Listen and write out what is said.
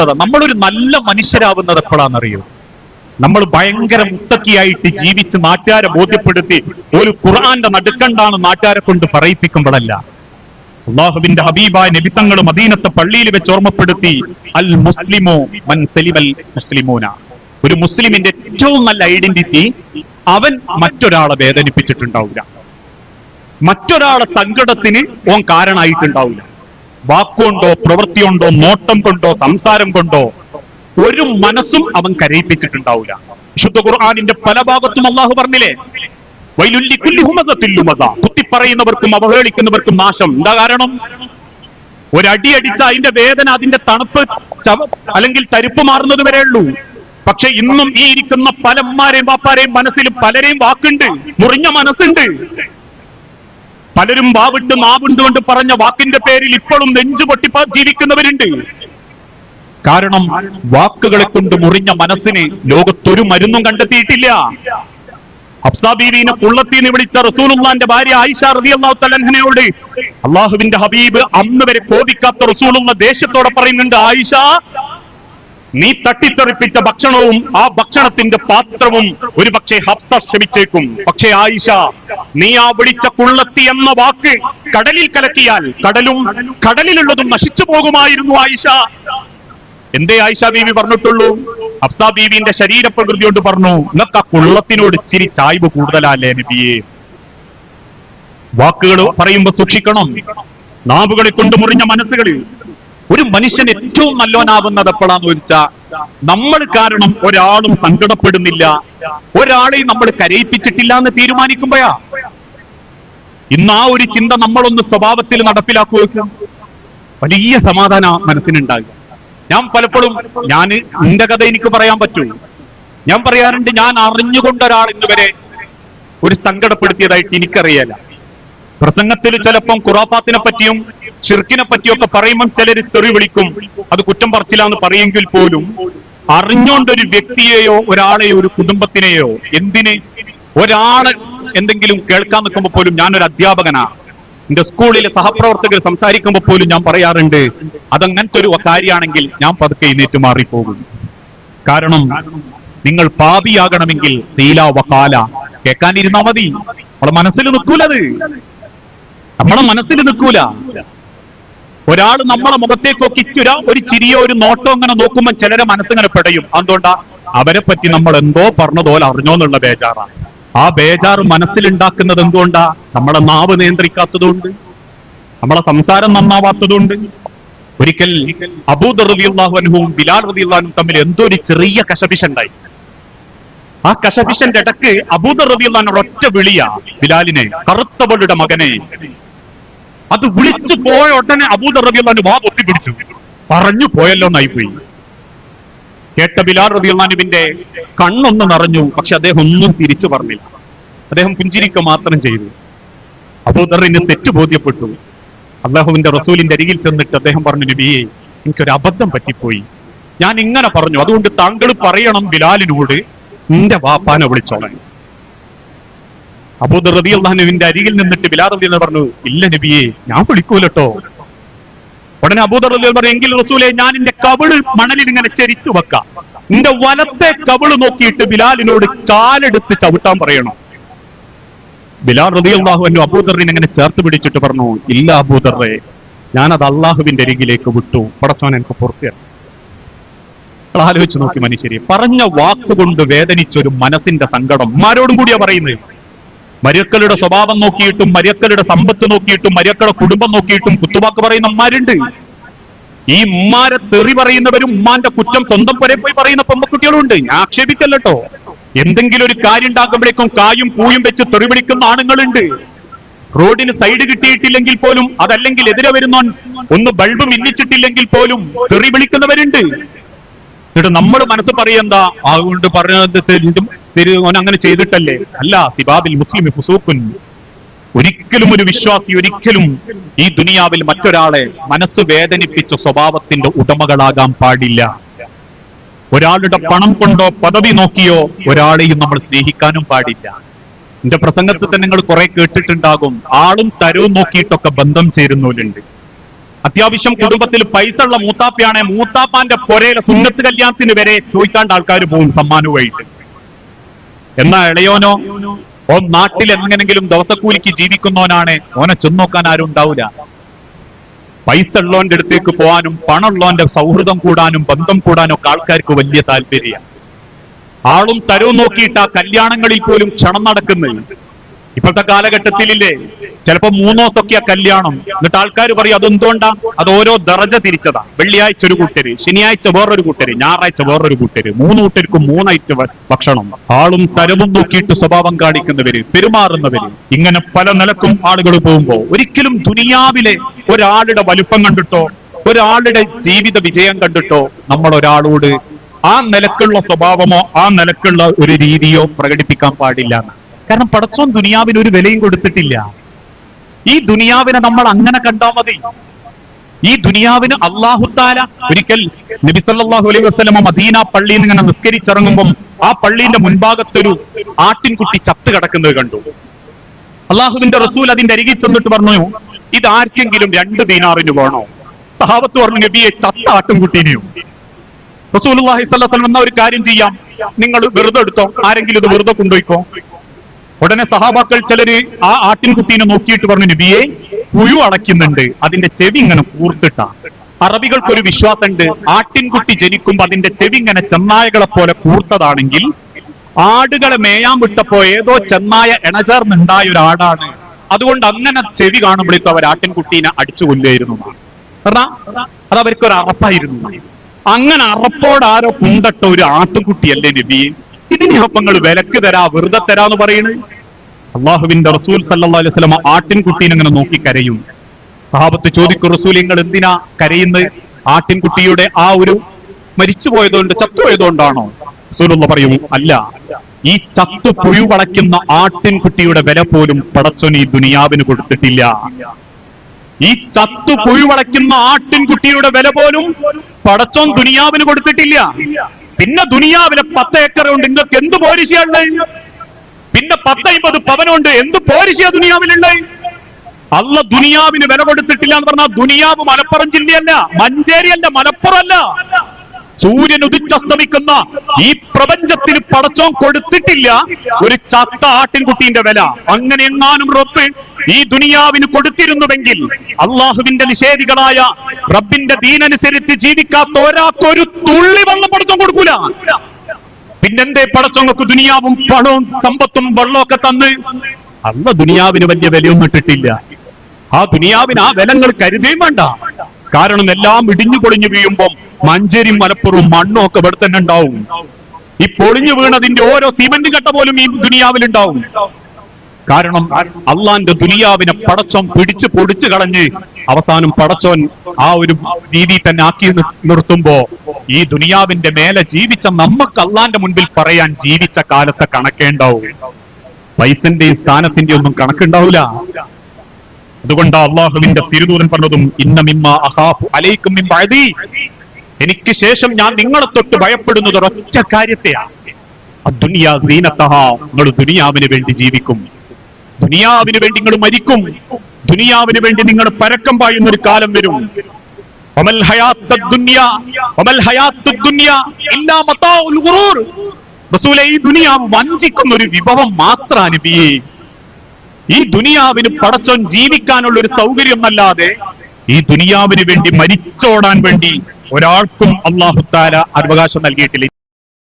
കേട്ടതാ നമ്മളൊരു നല്ല മനുഷ്യരാവുന്നത് എപ്പോഴാണെന്നറിയോ? നമ്മൾ ഭയങ്കര മുത്തക്കിയായിട്ട് ജീവിച്ച് നാട്ടുകാരെ ബോധ്യപ്പെടുത്തി ഒരു ഖുർആന്റെ നടുക്കണ്ടാണ് നാട്ടുകാരെ കൊണ്ട് പറയിപ്പിക്കുമ്പോഴല്ല. അള്ളാഹുവിന്റെ ഹബീബായ നബിത്തങ്ങൾ മദീനത്തെ പള്ളിയിൽ വെച്ച് ഓർമ്മപ്പെടുത്തി അൽ മുസ്ലിമോ മൻ സലിമൽ മുസ്ലിമോന. ഒരു മുസ്ലിമിന്റെ ഏറ്റവും നല്ല ഐഡന്റിറ്റി അവൻ മറ്റൊരാളെ വേദനിപ്പിച്ചിട്ടുണ്ടാവില്ല. മറ്റൊരാളെ സങ്കടത്തിന് ഓൻ കാരണമായിട്ടുണ്ടാവില്ല. വാക്കുകൊണ്ടോ പ്രവൃത്തിയുണ്ടോ നോട്ടം കൊണ്ടോ സംസാരം കൊണ്ടോ ഒരു മനസ്സും അവൻ കരയിപ്പിച്ചിട്ടുണ്ടാവില്ല. വിശുദ്ധ ഖുർആാനിന്റെ പല ഭാഗത്തും അള്ളാഹു പറഞ്ഞില്ലേ. കുത്തിപ്പറയുന്നവർക്കും അവഹേളിക്കുന്നവർക്കും നാശം. എന്താ കാരണം? ഒരടി അടിച്ച അതിന്റെ വേദന അതിന്റെ തണുപ്പ് അല്ലെങ്കിൽ തരിപ്പ് മാറുന്നത് വരെ ഉള്ളൂ. പക്ഷെ ഇന്നും ഈ ഇരിക്കുന്ന പലന്മാരെയും പാപ്പാരെയും മനസ്സിൽ പലരെയും വാക്കുണ്ട്. മുറിഞ്ഞ മനസ്സുണ്ട്. പലരും വാവിട്ട് നാവുണ്ട് കൊണ്ട് പറഞ്ഞ വാക്കിന്റെ പേരിൽ ഇപ്പോഴും നെഞ്ചു പൊട്ടിപ്പാ ജീവിക്കുന്നവരുണ്ട്. കാരണം വാക്കുകളെ കൊണ്ട് മുറിഞ്ഞ മനസ്സിന് ലോകത്തൊരു മരുന്നും കണ്ടെത്തിയിട്ടില്ല. ഹഫ്സാ ബീവിനെ കുള്ളത്തിന്ന് വിളിച്ച റസൂലുള്ളാന്റെ ഭാര്യ ആയിഷ റളിയല്ലാഹു തലഹനയോട് അള്ളാഹുവിന്റെ ഹബീബ് അന്ന് വരെ കോപിക്കാത്ത റസൂലുള്ള ദേശത്തോടെ പറയുന്നുണ്ട് ആയിഷ നീ തട്ടിത്തെറിപ്പിച്ച ഭക്ഷണവും ആ ഭക്ഷണത്തിന്റെ പാത്രവും ഒരു പക്ഷേ ഹബ്സ ക്ഷമിച്ചേക്കും. പക്ഷേ ആയിഷ നീ ആ വിളിച്ച കുള്ളത്തി എന്ന വാക്ക് കടലിൽ കലക്കിയാൽ കടലും കടലിലുള്ളതും നശിച്ചു പോകുമായിരുന്നു ആയിഷ. എന്തേ ആയിഷ ബീവി പറഞ്ഞിട്ടുള്ളൂ? അഫ്സാ ബീവിന്റെ ശരീരപ്രകൃതി കൊണ്ട് പറഞ്ഞു നിങ്ങൾക്ക് ആ കുള്ളത്തിനോട് ഇച്ചിരി ചായ്വ് കൂടുതലല്ലേ നബിയെ. വാക്കുകൾ പറയുമ്പോ സൂക്ഷിക്കണം. നാവുകളെ കൊണ്ട് മുറിഞ്ഞ മനസ്സുകളിൽ ഒരു മനുഷ്യൻ ഏറ്റവും നല്ലോനാവുന്നത് എപ്പോഴാന്ന് ചോദിച്ചാ നമ്മൾ കാരണം ഒരാളും സങ്കടപ്പെടുന്നില്ല. ഒരാളെയും നമ്മൾ കരയിപ്പിച്ചിട്ടില്ല എന്ന് തീരുമാനിക്കുമ്പോയാ ഇന്ന് ആ ഒരു ചിന്ത നമ്മളൊന്ന് സ്വഭാവത്തിൽ നടപ്പിലാക്കുക വലിയ സമാധാന മനസ്സിനുണ്ടാകുക ഞാൻ പലപ്പോഴും ഞാൻ എന്റെ കഥ എനിക്ക് പറയാൻ പറ്റൂ. ഞാൻ പറയാറുണ്ട് ഞാൻ അറിഞ്ഞുകൊണ്ട് ഒരാൾ ഇന്നുവരെ ഒരു സങ്കടപ്പെടുത്തിയതായിട്ട് എനിക്കറിയാല പ്രസംഗത്തിൽ ചിലപ്പം ഖുറാഫാത്തിനെ പറ്റിയും ഷിർക്കിനെ പറ്റിയൊക്കെ പറയുമ്പം ചിലര് തെറി വിളിക്കും. അത് കുറ്റം പറച്ചില്ലാന്ന് പറയുമെങ്കിൽ പോലും അറിഞ്ഞുകൊണ്ട് ഒരു വ്യക്തിയെയോ ഒരാളെയോ ഒരു കുടുംബത്തിനെയോ എന്തിന്? ഒരാൾ എന്തെങ്കിലും കേൾക്കാൻ നിൽക്കുമ്പോൾ പോലും ഞാനൊരു അധ്യാപകനാ. എന്റെ സ്കൂളിലെ സഹപ്രവർത്തകർ സംസാരിക്കുമ്പോൾ പോലും ഞാൻ പറയാറുണ്ട് അതങ്ങനത്തെ ഒരു കാര്യമാണെങ്കിൽ ഞാൻ പതുക്കെ എഴുന്നേറ്റ് മാറിപ്പോകും. കാരണം നിങ്ങൾ പാപിയാകണമെങ്കിൽ തീല വക്കാല കേൾക്കാനിരുന്നാ മതി. നമ്മളെ മനസ്സിൽ നിൽക്കൂലത്. നമ്മളെ മനസ്സിൽ നിൽക്കൂല. ഒരാൾ നമ്മളെ മുഖത്തേക്കൊക്കെ ഇച്ചുര ഒരു ചിരിയോ ഒരു നോട്ടോ അങ്ങനെ നോക്കുമ്പോൾ ചിലരെ മനസ്സിങ്ങനെ പെടയും. അതുകൊണ്ടാ അവരെ പറ്റി നമ്മൾ എന്തോ പറഞ്ഞതുപോലെ അറിഞ്ഞോന്നുള്ള ബേജാറാ. ആ ബേജാറ് മനസ്സിലുണ്ടാക്കുന്നത് എന്തുകൊണ്ടാ? നമ്മളെ നാവ് നിയന്ത്രിക്കാത്തതുകൊണ്ട് നമ്മളെ സംസാരം നന്നാവാത്തതുകൊണ്ട്. ഒരിക്കൽ റളിയല്ലാഹു അൻഹുവും ബിലാൽ റളിയല്ലാഹുവും തമ്മിൽ എന്തോ ഒരു ചെറിയ കശപിശുണ്ടായി. ആ കശപിശന്റെ ഇടയ്ക്ക് അബൂദർ റബിയുള്ള ഒറ്റ വിളിയാ ബിലാലിനെ കറുത്തവളുടെ മകനെ അത് വിളിച്ചു പോയ ഉടനെ അബൂദർ റളിയല്ലാഹു വാ പൊത്തി പിടിച്ചു പറഞ്ഞു പോയല്ലോ എന്നായിപ്പോയി. കേട്ട ബിലാൽ റളിയല്ലാഹുവിന്റെ കണ്ണൊന്ന് നിറഞ്ഞു പക്ഷെ അദ്ദേഹം ഒന്നും തിരിച്ചു പറഞ്ഞില്ല. അദ്ദേഹം പുഞ്ചിരിക്ക മാത്രം ചെയ്തു. അബൂദറിന് തെറ്റ് ബോധ്യപ്പെട്ടു. അള്ളാഹുവിന്റെ റസൂലിന്റെ അരികിൽ ചെന്നിട്ട് അദ്ദേഹം പറഞ്ഞു നബിയെ എനിക്കൊരു അബദ്ധം പറ്റിപ്പോയി. ഞാൻ ഇങ്ങനെ പറഞ്ഞു. അതുകൊണ്ട് താങ്കൾ പറയണം ബിലാലിനോട് നിന്റെ വാപ്പാനെ വിളിച്ചോളാൻ. അബൂദർ റബി അള്ളാഹുവിന്റെ അരികിൽ നിന്നിട്ട് റബി എന്ന് പറഞ്ഞു ഇല്ല നബിയെ ഞാൻ വിളിക്കൂലട്ടോ. ഉടനെ അബൂദർ റബി പറഞ്ഞു എങ്കിൽ റസൂലെ ഞാൻ എന്റെ കവിൾ മണലിൽ ഇങ്ങനെ ചരിച്ചു വെക്ക. നിന്റെ വലത്തെ കവിൾ നോക്കിയിട്ട് ബിലാലിനോട് കാലെടുത്ത് ചവിട്ടാൻ പറയണം. ബിലാൽ റബി അള്ളാഹു അബൂദറിനെ ഇങ്ങനെ ചേർത്ത് പിടിച്ചിട്ട് പറഞ്ഞു ഇല്ല ഞാൻ അത് അള്ളാഹുവിന്റെ അരികിലേക്ക് വിട്ടു. പടച്ചോൻ എനിക്ക് പുറത്തു നിങ്ങൾ ആലോചിച്ച് നോക്കി മനുഷ്യരെ പറഞ്ഞ വാക്കുകൊണ്ട് വേദനിച്ച ഒരു മനസ്സിന്റെ സങ്കടം മാരോടും കൂടിയാ പറയുന്നത്? മര്യക്കളുടെ സ്വഭാവം നോക്കിയിട്ടും മരിയക്കളുടെ സമ്പത്ത് നോക്കിയിട്ടും മരിയക്കളുടെ കുടുംബം നോക്കിയിട്ടും കുത്തുവാക്ക് പറയുന്ന അമ്മമാരുണ്ട് ഈ ഉമ്മാരെ തെറി പറയുന്നവരും ഉമ്മാന്റെ കുറ്റം സ്വന്തം പുരെ പോയി പറയുന്ന പെമ്മക്കുട്ടികളുണ്ട് ഞാൻ ആക്ഷേപിക്കല്ലോ എന്തെങ്കിലും ഒരു കാര്യം ഉണ്ടാക്കുമ്പോഴേക്കും കായും പൂയും വെച്ച് തെറി വിളിക്കുന്ന ആണുങ്ങളുണ്ട്. റോഡിന് സൈഡ് കിട്ടിയിട്ടില്ലെങ്കിൽ പോലും അതല്ലെങ്കിൽ എതിരെ വരുന്നോൻ ഒന്ന് ബൾബ് മിന്നിച്ചിട്ടില്ലെങ്കിൽ പോലും തെറി വിളിക്കുന്നവരുണ്ട്. എന്നിട്ട് നമ്മൾ മനസ്സ് പറയെന്താ അതുകൊണ്ട് പറഞ്ഞത് ഓൻ അങ്ങനെ ചെയ്തിട്ടല്ലേ? അല്ല സിബാബിൽ മുസ്ലിം ഫുസൂക്കുൻ ഒരിക്കലും ഒരു വിശ്വാസി ഒരിക്കലും ഈ ദുനിയാവിൽ മറ്റൊരാളെ മനസ്സ് വേദനിപ്പിച്ച സ്വഭാവത്തിന്റെ ഉടമകളാകാൻ പാടില്ല. ഒരാളുടെ പണം കൊണ്ടോ പദവി നോക്കിയോ ഒരാളെയും നമ്മൾ സ്നേഹിക്കാനും പാടില്ല. എന്റെ പ്രസംഗത്തിൽ തന്നെ നിങ്ങൾ കുറെ കേട്ടിട്ടുണ്ടാകും. ആളും തരവും നോക്കിയിട്ടൊക്കെ ബന്ധം ചേരുന്നവരുണ്ട്. അത്യാവശ്യം കുടുംബത്തിൽ പൈസ ഉള്ള മൂത്താപ്പയാണെ മൂത്താപ്പാന്റെ പൊരയിലെ സുന്നത്ത് കല്യാണത്തിന് വരെ ചോദിക്കാണ്ട് ആൾക്കാർ പോകും സമ്മാനവുമായിട്ട്. എന്നാ ഇളയോനോ ഓ നാട്ടിൽ എങ്ങനെങ്കിലും ദിവസക്കൂലിക്ക് ജീവിക്കുന്നവനാണ്. ഓനെ ചെന്നോക്കാൻ ആരും ഉണ്ടാവില്ല പൈസ ഉള്ളവന്റെ അടുത്തേക്ക് പോകാനും പണമുള്ളവന്റെ സൗഹൃദം കൂടാനും ബന്ധം കൂടാനും ഒക്കെ ആൾക്കാർക്ക് വലിയ താല്പര്യമാണ്. ആളും തരവും നോക്കിയിട്ട് ആ കല്യാണങ്ങളിൽ പോലും ക്ഷണം നടക്കുന്നത് ഇപ്പോഴത്തെ കാലഘട്ടത്തിലില്ലേ ചിലപ്പോ മൂന്നോ ദിവസമൊക്കെയാ കല്യാണം. എന്നിട്ട് ആൾക്കാർ പറയും അതെന്തുകൊണ്ടാ? അത് ഓരോ ദറജ തിരിച്ചതാ. വെള്ളിയാഴ്ച ഒരു കൂട്ടര് ശനിയാഴ്ച വേറൊരു കൂട്ടര് ഞായറാഴ്ച വേറൊരു കൂട്ടര്. മൂന്ന് കൂട്ടർക്കും മൂന്നായിട്ട് ഭക്ഷണം. ആളും തരവും നോക്കിയിട്ട് സ്വഭാവം കാണിക്കുന്നവര് പെരുമാറുന്നവര്. ഇങ്ങനെ പല നിലക്കും ആളുകൾ പോകുമ്പോ ഒരിക്കലും ദുനിയാവിലെ ഒരാളുടെ വലുപ്പം കണ്ടിട്ടോ ഒരാളുടെ ജീവിത വിജയം കണ്ടിട്ടോ നമ്മൾ ഒരാളോട് ആ നിലക്കുള്ള സ്വഭാവമോ ആ നിലക്കുള്ള ഒരു രീതിയോ പ്രകടിപ്പിക്കാൻ പാടില്ല. കാരണം പടച്ചോൻ ദുനിയാവിന് ഒരു വിലയും കൊടുത്തിട്ടില്ല. ഈ ദുനിയാവിനെ നമ്മൾ അങ്ങനെ കണ്ടാൽ മതി. ഈ ദുനിയാവിന് അള്ളാഹുത്താല ഒരിക്കൽ നബിസല്ലാഹു അലൈഹി വസല്ലമ മദീന പള്ളിയിൽ ഇങ്ങനെ നിസ്കരിച്ചിറങ്ങുമ്പം ആ പള്ളിയുടെ മുൻഭാഗത്തൊരു ആട്ടിൻകുട്ടി ചത്ത് കിടക്കുന്നത് കണ്ടു. അള്ളാഹുവിന്റെ റസൂൽ അതിന്റെ അരികിൽ ചെന്നിട്ട് പറഞ്ഞു ഇത് ആർക്കെങ്കിലും രണ്ട് ദീനാറിന് വേണോ? സഹാബത്ത് പറഞ്ഞു നബിയെ ചത്ത ആട്ടിൻകുട്ടിനെയും? റസൂൽ അള്ളാഹി സ്വല്ലം ഒരു കാര്യം ചെയ്യാം. നിങ്ങൾ വെറുതെ എടുത്തോ. ആരെങ്കിലും ഇത് വെറുതെ കൊണ്ടുപോയിക്കോ. ഉടനെ സഹാബാക്കൾ ചിലര് ആ ആട്ടിൻകുട്ടീനെ നോക്കിയിട്ട് പറഞ്ഞു നബിയെ പുഴു അടയ്ക്കുന്നുണ്ട്. അതിന്റെ ചെവി ഇങ്ങനെ കൂർത്തിട്ട. അറബികൾക്കൊരു വിശ്വാസമുണ്ട്. ആട്ടിൻകുട്ടി ജനിക്കുമ്പോ അതിന്റെ ചെവി ഇങ്ങനെ ചെന്നായകളെ പോലെ കൂർത്തതാണെങ്കിൽ ആടുകളെ മേയാൻ വിട്ടപ്പോ ഏതോ ചെന്നായ ഇണചേർന്നുണ്ടായ ഒരു ആടാണ്. അതുകൊണ്ട് അങ്ങനെ ചെവി കാണുമ്പോഴേക്കും അവർ ആട്ടിൻകുട്ടീനെ അടിച്ചു കൊല്ലുകയായിരുന്നു. കാരണം അത് അവർക്ക് ഒരു അറപ്പായിരുന്നു. അങ്ങനെ അറപ്പോട് ആരോ കുണ്ടട്ട ഒരു ആട്ടുകുട്ടിയല്ലേ നബി ഇതിനെ ഒപ്പങ്ങൾ വിലക്ക് തരാ വെറുതെ തരാ എന്ന് പറയുന്നത് അള്ളാഹുവിന്റെ റസൂൽ സല്ലാ അലൈഹി വസല്ലം ആട്ടിൻകുട്ടീനെ അങ്ങനെ നോക്കി കരയും സഹാബത്ത് ചോദിക്കും റസൂൽ നിങ്ങൾ എന്തിനാ കരയുന്നത്? ആട്ടിൻകുട്ടിയുടെ ആ ഒരു മരിച്ചുപോയതുകൊണ്ട് ചത്തുപോയതുകൊണ്ടാണോ? റസൂലുള്ള പറയും അല്ല ഈ ചത്തു പുഴു വളയ്ക്കുന്ന ആട്ടിൻകുട്ടിയുടെ വില പോലും പടച്ചോൻ ഈ ദുനിയാവിന് കൊടുത്തിട്ടില്ല. ഈ ചത്തു പുഴു വളയ്ക്കുന്ന ആട്ടിൻകുട്ടിയുടെ വില പോലും പടച്ചോൻ ദുനിയാവിന് കൊടുത്തിട്ടില്ല. പിന്നെ ദുനിയാവിലെ പത്ത് ഏക്കർ ഉണ്ട്. നിങ്ങൾക്ക് എന്ത് പോരിശയുള്ളത് പിന്നെ പത്തൈമ്പത് പവനുണ്ട്. എന്ത് പോരിശയ ദുനിയാവിലുള്ളത് അല്ല ദുനിയാവിന് വില കൊടുത്തിട്ടില്ല എന്ന് പറഞ്ഞാൽ ദുനിയാവ് മലപ്പുറം ജില്ലയല്ല മഞ്ചേരി അല്ല മലപ്പുറം അല്ല സൂര്യൻ ഉദിച്ചസ്തമിക്കുന്ന ഈ പ്രപഞ്ചത്തിന് പടച്ചോൻ കൊടുത്തിട്ടില്ല ഒരു ചത്ത ആട്ടിൻകുട്ടീന്റെ വില. അങ്ങനെ എങ്ങാനും റബ്ബ് ഈ ദുനിയാവിന് കൊടുത്തിരുന്നുവെങ്കിൽ അള്ളാഹുവിന്റെ നിഷേധികളായ റബ്ബിന്റെ ദീനനുസരിച്ച് ജീവിക്കാത്ത ഒരാൾക്കൊരു തുള്ളി വെള്ളം പടച്ചോൻ കൊടുക്കൂല. പിന്നെന്തേ പടച്ചങ്ങൾക്ക് ദുനിയാവും പണവും സമ്പത്തും വെള്ളവും ഒക്കെ തന്ന്? അല്ല ദുനിയാവിന് വലിയ വിലയൊന്നും ഇട്ടിട്ടില്ല. ആ ദുനിയാവിന് ആ വിലങ്ങൾ കരുതുകയും വേണ്ട. കാരണം എല്ലാം ഇടിഞ്ഞു പൊളിഞ്ഞു വീഴുമ്പം മഞ്ചേരി മലപ്പുറവും മണ്ണും ഒക്കെ ഇവിടെ തന്നെ ഉണ്ടാവും. ഈ പൊളിഞ്ഞു വീണതിന്റെ ഓരോ സിമന്റ് കട്ട പോലും ഈ ദുനിയാവിലുണ്ടാവും കാരണം അള്ളാന്റെ ദുനിയാവിനെ പടച്ചം പിടിച്ച് പൊടിച്ചു കളഞ്ഞ് അവസാനം പടച്ചോൻ ആ ഒരു രീതി തന്നെ ആക്കി നിർത്തുമ്പോ ഈ ദുനിയാവിന്റെ മേലെ ജീവിച്ച നമുക്ക് അള്ളാന്റെ മുൻപിൽ പറയാൻ ജീവിച്ച കാലത്തെ കണക്കേണ്ടാവും. പൈസന്റെയും സ്ഥാനത്തിന്റെ ഒന്നും കണക്കുണ്ടാവില്ല അതുകൊണ്ട് അള്ളാഹുവിന്റെ തിരുദൂരൻ പറഞ്ഞതും ഇന്ന മിമ്മ അഹാഫു അലൈക്കും. എനിക്ക് ശേഷം ഞാൻ നിങ്ങളെ തൊട്ട് ഭയപ്പെടുന്നത് ഒരൊറ്റ കാര്യത്തെയാണ് ദുനിയാ സീനത്തഹ. നിങ്ങൾ ദുനിയാവിന് വേണ്ടി ജീവിക്കും. ദുനിയാവിന് വേണ്ടി നിങ്ങൾ മരിക്കും. ദുനിയാവിന് വേണ്ടി നിങ്ങൾ പരക്കം പായുന്ന ഒരു കാലം വരും. ഈ വഞ്ചിക്കുന്ന ഒരു വിഭവം മാത്രമാണ് ഈ ദുനിയാവിന് പടച്ചോൻ ജീവിക്കാനുള്ള ഒരു സൗകര്യം അല്ലാതെ ഈ ദുനിയാവിന് വേണ്ടി മരിച്ചോടാൻ വേണ്ടി ഒരാൾക്കും അള്ളാഹുത്താര അവകാശം നൽകിയിട്ടില്ല.